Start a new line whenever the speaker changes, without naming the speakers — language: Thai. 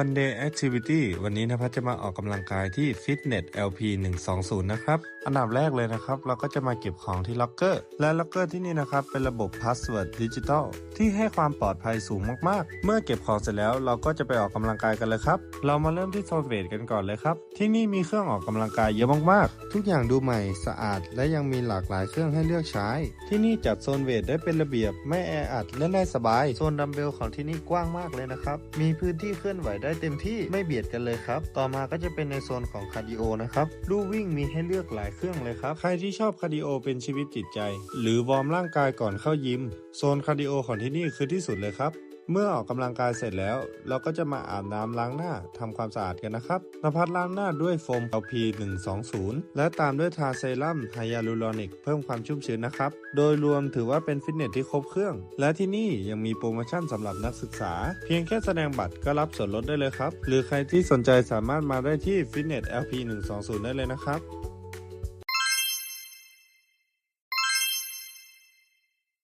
One Day Activity วันนี้นภัสจะมาออกกำลังกายที่ Fitness LP 120 นะครับ อันดับแรกเลยนะครับ เราก็จะมาเก็บของที่ล็อกเกอร์ และล็อกเกอร์ที่นี่นะครับ เป็นระบบ Password Digital ที่ให้ความปลอดภัยสูงมากๆ เมื่อเก็บของเสร็จแล้วเราก็จะไปออกกำลังกายกันเลยครับ เรามาเริ่มที่โซนเวทกันก่อนเลยครับ ที่นี่มีเครื่องออกกำลังกายเยอะมากๆ ทุกอย่างดูใหม่สะอาด และยังมีหลากหลายเครื่องให้เลือกใช้ ที่นี่จัดโซนเวทได้เป็นระเบียบไม่แออัดและได้สบายโซนดัมเบลของที่นี่กว้างมากเลยนะครับมีพื้นที่เคลื่อนไหวได้เต็มที่ไม่เบียดกันเลยครับต่อมาก็จะเป็นในโซนของคาร์ดิโอนะครับลู่วิ่งมีให้เลือกหลายเครื่องเลยครับ ใครที่ชอบคาร์ดิโอเป็นชีวิตจิตใจ หรือวอร์มร่างกายก่อนเข้ายิม โซนคาร์ดิโอของที่นี่คือที่สุดเลยครับ เมื่อออกกำลังกายเสร็จแล้ว เราก็จะมาอาบน้ำล้างหน้าทำความสะอาดกันนะครับนภัสล้างหน้าด้วยโฟม LP 120 และตามด้วยทาเซรั่มไฮยาลูรอนิกเพิ่มความชุ่มชื้นนะครับ โดยรวมถือว่าเป็นฟิตเนสที่ครบเครื่อง และที่นี่ยังมีโปรโมชั่นสำหรับนักศึกษา เพียงแค่แสดงบัตรก็รับส่วนลดได้เลยครับ หรือใครที่สนใจสามารถมาได้ที่ฟิตเนส LP 120 ได้เลยนะครับ